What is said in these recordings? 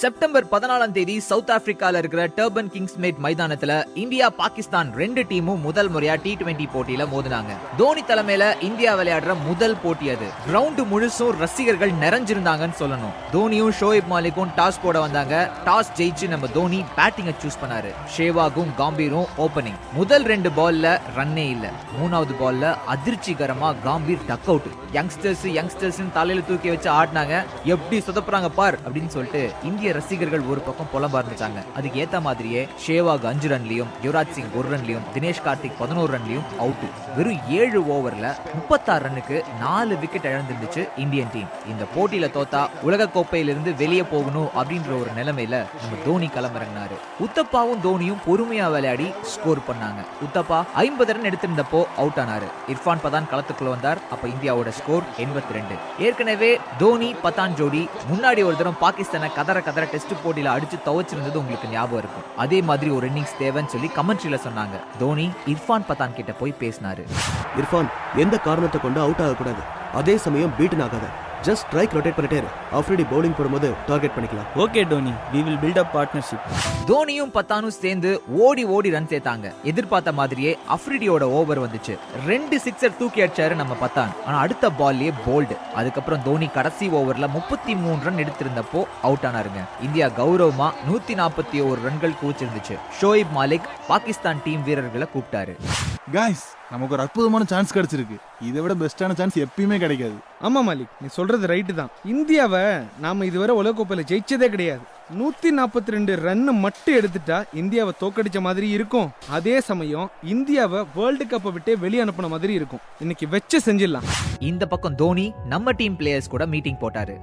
September பதினாலாம் தேதி south ஆப்பிரிக்கால இருக்கிற டர்பன் கிங்ஸ் மேட் மைதானத்துல இந்தியா பாகிஸ்தான் ரெண்டு டீமும் முதல் முறையா டி டுவெண்டி போட்டியில மோதினாங்க. தோனி தலைமையில இந்தியா விளையாடுற முதல் போட்டி அது. கிரவுண்ட் முழுசும் ரசிகர்கள் நிறைஞ்சிருந்தாங்கன்னு சொல்லணும். தோனியும் ஷோயிப் மாலிக்கும் டாஸ் போட வந்தாங்க. டாஸ் ஜெயிச்சு நம்ம தோனி பேட்டிங்கை சூஸ் பண்ணாரு. ஷேவாகும் காம்பீரும் ஓபனிங் முதல் ரெண்டு பால்ல ரன்னே இல்ல. மூணாவது பால்ல அதிர்ச்சிகரமா Gambhir duck out youngsters youngsters தலையில தூக்கி வச்சு ஆடினாங்க. எப்படி சொதப்புறாங்க பார் அப்படின்னு சொல்லிட்டு இந்திய இந்திய ரசிகர்கள் ஒரு பக்கம் புலம்ப ஆரம்பிச்சாங்க அதுக்கு ஏத்த மாதிரியே ஷேவாக் அஞ்சு ரன்லயும் யுவராஜ் சிங் ஒரு ரன்லயும் தினேஷ் கார்த்திக் பதினோரு ரன்லயும் அவுட் வெறும் ஏழு ஓவர்ல முப்பத்தாறு ரன்னுக்கு நாலு விக்கெட் இழந்துருந்துச்சு இந்தியன் டீம். இந்த போட்டியில தோத்தா உலக கோப்பையிலிருந்து வெளியே போகணும் அப்படின்ற ஒரு நிலைமையில நம்ம தோனி களமிறங்கினாரு. உத்தப்பாவும் தோனியும் பொறுமையா விளையாடி ஸ்கோர் பண்ணாங்க. உத்தப்பா ஐம்பது ரன் எடுத்திருந்தப்போ அவுட் ஆனாரு. இர்ஃபான் பதான் களத்துக்குள்ள வந்தார். அப்ப இந்தியாவோட ஸ்கோர் எண்பத்தி ரெண்டு. ஏற்கனவே தோனி பதான் ஜோடி முன்னாடி ஒரு தரம் பாகிஸ்தானை கதற கதரை டெஸ்ட் போட்டியில அடிச்சு துவச்சிருந்தது உங்களுக்கு ஞாபகம் இருக்கும். அதே மாதிரி ஒரு இன்னிங்ஸ் தேவைன்னு சொல்லி கமெண்ட்ரியில சொன்னாங்க. தோனி இர்ஃபான் பதான் கிட்ட போய் பேசினாரு. இர்ஃபான் எந்த காரணத்தை கொண்டு அவுட் ஆகக்கூடாது. அதே சமயம் பீட்டன் ஆகாத. ஜஸ்ட் ஸ்ட்ரைக் ரொட்டேட் பண்ணிட்டே இரு. ஆஃப்ரெடி பவுலிங் போடும்போது டார்கெட் பண்ணிக்கலாம். Okay Dhoni we will build up partnership தோனியும் பத்தானும் சேர்ந்து ஓடி ஓடி ரன் சேர்த்தாங்க. எதிர்பார்த்த மாதிரியே அஃப்ரிடியோட ஓவர் வந்துச்சு. ரெண்டு சிக்ஸர் தூக்கி அடிச்சாரு நம்ம பத்தான். ஆனா அடுத்த பால்லயே போல்டு அதுக்கப்புறம் தோனி கடைசி ஓவர்ல முப்பத்தி மூணு ரன் எடுத்திருந்தப்போ அவுட் ஆனாருங்க. இந்தியா கௌரவமா நூத்தி நாற்பத்தி ஒரு ரன்கள் கூச்சிருந்துச்சு ஷோயிப் மாலிக் பாகிஸ்தான் டீம் வீரர்களை கூப்பிட்டாரு. காய்ஸ் நமக்கு ஒரு அற்புதமான சான்ஸ் கிடைச்சிருக்கு. இதை விட பெஸ்டான சான்ஸ் எப்பயுமே கிடைக்காது. ஆமா மாலிக். நீ சொல்றது ரைட்டு தான். இந்தியாவை நாம இதுவரை உலகக்கோப்பையில ஜெயிச்சதே கிடையாது. நூத்தி நாற்பத்தி ரெண்டு ரன்னு மட்டும் எடுத்துட்டா இந்தியாவை தோக்கடிச்ச மாதிரி இருக்கும். அதே சமயம் இந்தியாவை வேர்ல்டு கப்பை விட்டே வெளியே அனுப்புன மாதிரி இருக்கும். இன்னைக்கு வச்சு செஞ்சிடலாம். இந்த பக்கம் தோனி நம்ம டீம் பிளேயர்ஸ் கூட மீட்டிங் போட்டாரு.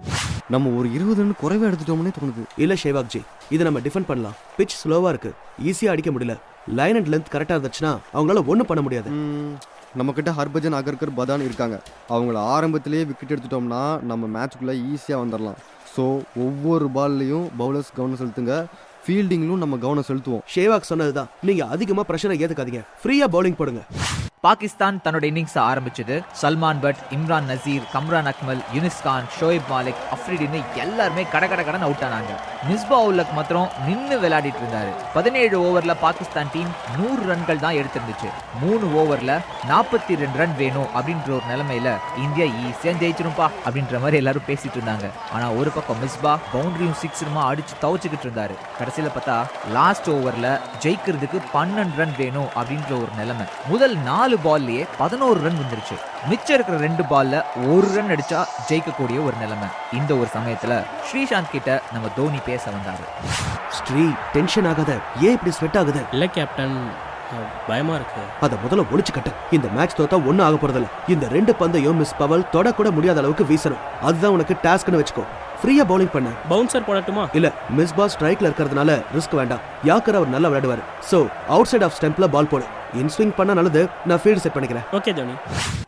நம்ம ஒரு இருபது ரன் குறைவா எடுத்துட்டோம்னே தோணுது. இல்ல ஷேவாக் ஜி இதை நம்ம டிஃபெண்ட் பண்ணலாம். பிச் ஸ்லோவா இருக்கு. ஈஸியா அடிக்க முடியல. லைன் அண்ட் லென்த் கரெக்டா இருந்துச்சுன்னா அவங்களால ஒண்ணும் பண்ண முடியாது. நம்ம கிட்ட ஹர்பஜன் அகர்கர் பதான் இருக்காங்க. அவங்கள ஆரம்பத்திலேயே விக்கெட் எடுத்துட்டோம்னா நம்ம மேட்ச்க்குள்ள ஈஸியாக வந்துடலாம் ஸோ ஒவ்வொரு பால்லையும் பவுலர்ஸ் கவனம் செலுத்துங்க. ஃபீல்டிங்லும் நம்ம கவனம் செலுத்துவோம். ஷேவாக் சொன்னதுதான். நீங்க அதிகமா பிரஷரை ஏத்துக்காதீங்க. ஃப்ரீயா பவுலிங் போடுங்க. பாகிஸ்தான் தன்னோட இன்னிங்ஸ் ஆரம்பிச்சது. சல்மான் பட் இம்ரான் நசீர் கம்ரான் அக்மல் யுனிஸ் கான் ஷோயப் மாலிக் அஃப்ரிடின்னு எல்லாருமே கட கட கடன் அவுட் ஆனாங்க. மிஸ்பா உல்லக் மாத்திரம் நின்று விளையாடிட்டு இருந்தாரு. பதினேழு ஓவர்ல பாகிஸ்தான் டீம் நூறு ரன்கள் தான் எடுத்திருந்துச்சு. மூணு ஓவர்ல நாற்பத்தி ரெண்டு ரன் வேணும் அப்படின்ற ஒரு நிலைமையில இந்தியா ஈஸியா ஜெயிச்சிரும்பா அப்படின்ற மாதிரி எல்லாரும் பேசிட்டு இருந்தாங்க. ஆனா ஒரு பக்கம் மிஸ்பா பவுண்டரியும் சிக்ஸருமா அடிச்சு தவச்சுக்கிட்டு இருந்தாரு. கடைசியில பார்த்தா லாஸ்ட் ஓவர்ல ஜெயிக்கிறதுக்கு பன்னெண்டு ரன் வேணும் அப்படின்ற ஒரு நிலைமை. முதல் நாலு பால்லயே பதினோரு ரன் வந்துருச்சு. மிச்சம் இருக்கிற ரெண்டு பால்ல ஒரு ரன் அடிச்சா ஜெயிக்கக்கூடிய ஒரு நிலைமை. இந்த ஒரு சமயத்துல ஸ்ரீசாந்த் கிட்ட நம்ம தோனி பேச வந்தாரு. ஸ்ரீ டென்ஷன் ஆகாத. ஏன் இப்படி ஸ்வெட் ஆகுது? இல்லை கேப்டன் பயமா இருக்கு. அத முதல்ல ஒளிச்சு கட்டு. இந்த மேட்ச் தோத்தா ஒண்ணும் ஆக போறதில்ல. இந்த ரெண்டு பந்தையும் மிஸ் பவல் தொட கூட முடியாத அளவுக்கு வீசணும். அதுதான் உனக்கு டாஸ்க்னு வச்சுக்கோ. ஃப்ரீயா பவுலிங் பண்ணு. பவுன்சர் போடட்டுமா? இல்ல மிஸ் பால் ஸ்ட்ரைக்ல இருக்கிறதுனால ரிஸ்க் வேண்டாம். யாக்கர் அவர் நல்லா விளையாடுவாரு. சோ அவுட் சைட் ஆஃப் ஸ்டெம்ப்ல பால் போடு. இன் ஸ்விங் பண்ணா நல்லது. நான் ஃபீல்டு செட் பண்ணிக்கிறேன். ஓகே தோனி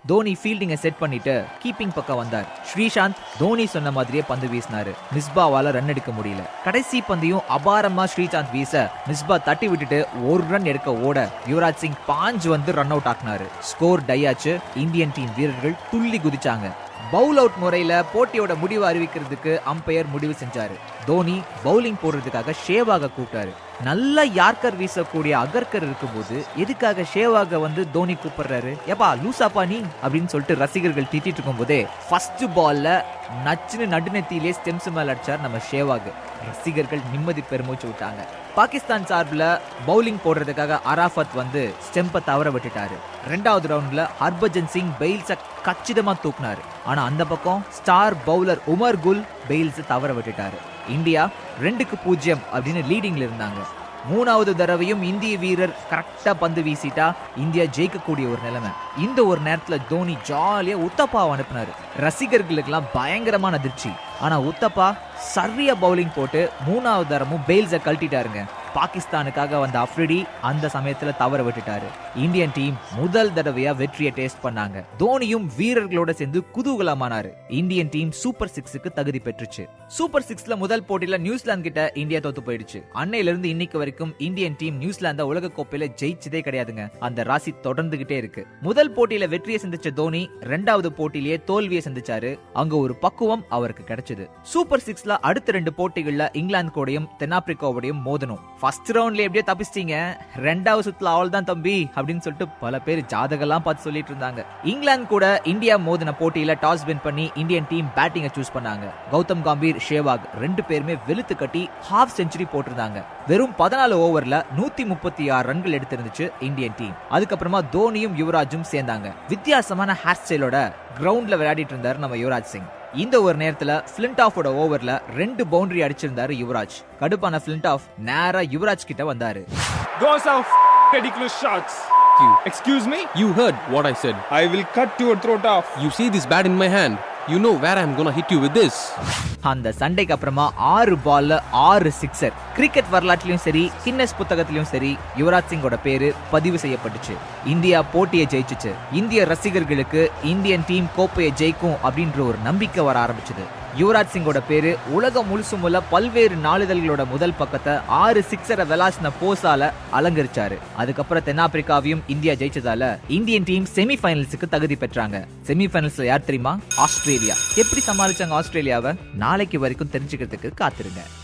தோனி ஃபீல்டிங்கை செட் பண்ணிட்டு கீப்பிங் பக்கம் வந்தார். ஸ்ரீசாந்த் தோனி சொன்ன மாதிரியே பந்து வீசினாரு. மிஸ்பாவால ரன் எடுக்க முடியல. கடைசி பந்தையும் அபாரமா ஸ்ரீசாந்த் வீச மிஸ்பா தட்டி விட்டுட்டு ஒரு ரன் எடுக்க ஓட யுவராஜ் சிங் பாஞ்சு வந்து ரன் அவுட் ஆக்குனாரு. ஸ்கோர் டை ஆச்சு. இந்தியன் டீம் வீரர்கள் துள்ளி குதிச்சாங்க. பவுல் அவுட் முறையில் போட்டியோட முடிவு அறிவிக்கிறதுக்கு அம்பையர் முடிவு செஞ்சார். தோனி பவுலிங் போடுறதுக்காக ஷேவாக கூப்பிட்டாரு. நல்ல யார்கர் வீசக்கூடிய அகர்கர் இருக்கும்போது எதுக்காக ஷேவாக வந்து தோனி கூப்பிடுறாரு? ஏப்பா லூசாப்பா நீ? அப்படின்னு சொல்லிட்டு ரசிகர்கள் திட்டிட்டு இருக்கும்போதே ஃபர்ஸ்ட் பால்ல நச்சுன்னு நடுநெத்தியிலே ஸ்டெம்ஸ் மேல அடிச்சார் நம்ம ஷேவாக். ரசிகர்கள் நிம்மதி பெருமூச்சு விட்டாங்க. பாகிஸ்தான் சார்பில் பவுலிங் போடுறதுக்காக அராஃபத் வந்து ஸ்டெம்பை தவற விட்டுட்டாரு. ரெண்டாவது ரவுண்டில் ஹர்பஜன் சிங் பெயில்ஸை கச்சிதமாக தூக்குனாரு. ஆனால் அந்த பக்கம் ஸ்டார் பவுலர் உமர் குல் பெயில்ஸை தவற விட்டுட்டாரு. இந்தியா ரெண்டுக்கு பூஜ்ஜியம் அப்படின்னு லீடிங்ல இருந்தாங்க. மூணாவது தடவையும் இந்திய வீரர் கரெக்டா பந்து வீசிட்டா இந்தியா ஜெயிக்கக்கூடிய ஒரு நிலைமை. இந்த ஒரு நேரத்துல தோனி ஜாலியா உத்தப்பாவை அனுப்புனாரு. ரசிகர்களுக்கெல்லாம் பயங்கரமான அதிர்ச்சி. ஆனா உத்தப்பா சரியா பவுலிங் போட்டு மூணாவது தரமும் பெயில்ஸை கழட்டிட்டாருங்க. பாகிஸ்தானுக்காக வந்த அஃப்ரிடி அந்த சமயத்துல தவற விட்டுட்டாரு. இந்தியன் டீம் முதல் தடவையா வெற்றியை டேஸ்ட் பண்ணாங்க. தோனியும் வீரர்களோட சேர்ந்து குதூகலமானாரு. இந்தியன் டீம் சூப்பர் சிக்ஸுக்கு தகுதி பெற்றுச்சு. சூப்பர் சிக்ஸ்ல முதல் போட்டியில நியூசிலாந்து கிட்ட இந்தியா தோத்து போயிடுச்சு. அன்னையில இருந்து இன்னைக்கு வரைக்கும் இந்தியன் டீம் நியூசிலாந்த உலக கோப்பையில ஜெயிச்சதே கிடையாதுங்க. அந்த ராசி தொடர்ந்துகிட்டே இருக்கு. முதல் போட்டியில வெற்றியை சந்திச்ச தோனி ரெண்டாவது போட்டியிலேயே தோல்வியை சந்திச்சாரு. அங்க ஒரு பக்குவம் அவருக்கு கிடைச்சது. சூப்பர் சிக்ஸ்ல அடுத்த ரெண்டு போட்டிகள்ல இங்கிலாந்து கூடயும் தென்னாப்பிரிக்காவோடையும் மோதணும். ஃபர்ஸ்ட் ரவுண்ட்ல எப்படியோ தப்பிச்சிட்டீங்க. ரெண்டாவது சுத்துல அவள் தான் தம்பி அப்படின்னு சொல்லிட்டு பல பேர் ஜாதகம்லாம் பார்த்து சொல்லிட்டு இருந்தாங்க. இங்கிலாந்து கூட இந்தியா மோதின போட்டியில டாஸ் வின் பண்ணி இந்தியன் டீம் பேட்டிங்கை சூஸ் பண்ணாங்க. கௌதம் காம்பீர் ஷேவாக் ரெண்டு பேருமே வெளுத்து கட்டி ஹாஃப் செஞ்சுரி போட்டிருந்தாங்க. வெறும் பதினாலு ஓவர்ல நூத்தி முப்பத்தி ஆறு ரன்கள் எடுத்திருந்துச்சு இந்தியன் டீம். அதுக்கப்புறமா தோனியும் யுவராஜும் சேர்ந்தாங்க. வித்தியாசமான ஹேர் ஸ்டைலோட கிரவுண்ட்ல விளையாடிட்டு இருந்தாரு நம்ம யுவராஜ் சிங். இந்த ஒரு நேரத்துல பிளிண்ட் ஆஃபோட ஓவர்ல ரெண்டு பவுண்டரி அடிச்சிருந்தாரு யுவராஜ் கடுப்பான பிளிண்ட் ஆஃப் நேரா யுவராஜ் கிட்ட வந்தாரு Those are f- ridiculous shots. Excuse me? You heard what I said. I will cut your throat off. You see this bat in my hand. You know where I'm gonna hit you with this அந்த சண்டைக்கு அப்புறமா ஆறு பால்ல ஆறு sixer cricket வரலாற்றிலும் சரி Guinness புத்தகத்திலும் சரி யுவராஜ் சிங்கோட பேரு பதிவு செய்யப்பட்டுச்சு. இந்தியா போட்டியை ஜெயிச்சுச்சு. இந்திய ரசிகர்களுக்கு இந்தியன் டீம் கோப்பையை ஜெயிக்கும் அப்படின்ற ஒரு நம்பிக்கை வர ஆரம்பிச்சது. யுவராஜ் சிங்கோட பேரு உலகம் முழுசும் உள்ள பல்வேறு நாளிதழ்களோட முதல் பக்கத்தை ஆறு சிக்ஸரை விளாசின போஸால அலங்கரிச்சாரு. அதுக்கப்புறம் தென்னாப்பிரிக்காவையும் இந்தியா ஜெயிச்சதால இந்தியன் டீம் செமி ஃபைனல்ஸுக்கு தகுதி பெற்றாங்க. செமி ஃபைனல்ஸ்ல யார் தெரியுமா? ஆஸ்திரேலியா. எப்படி சமாளிச்சாங்க ஆஸ்திரேலியாவை? நாளைக்கு வரைக்கும் தெரிஞ்சுக்கிறதுக்கு காத்திருங்க.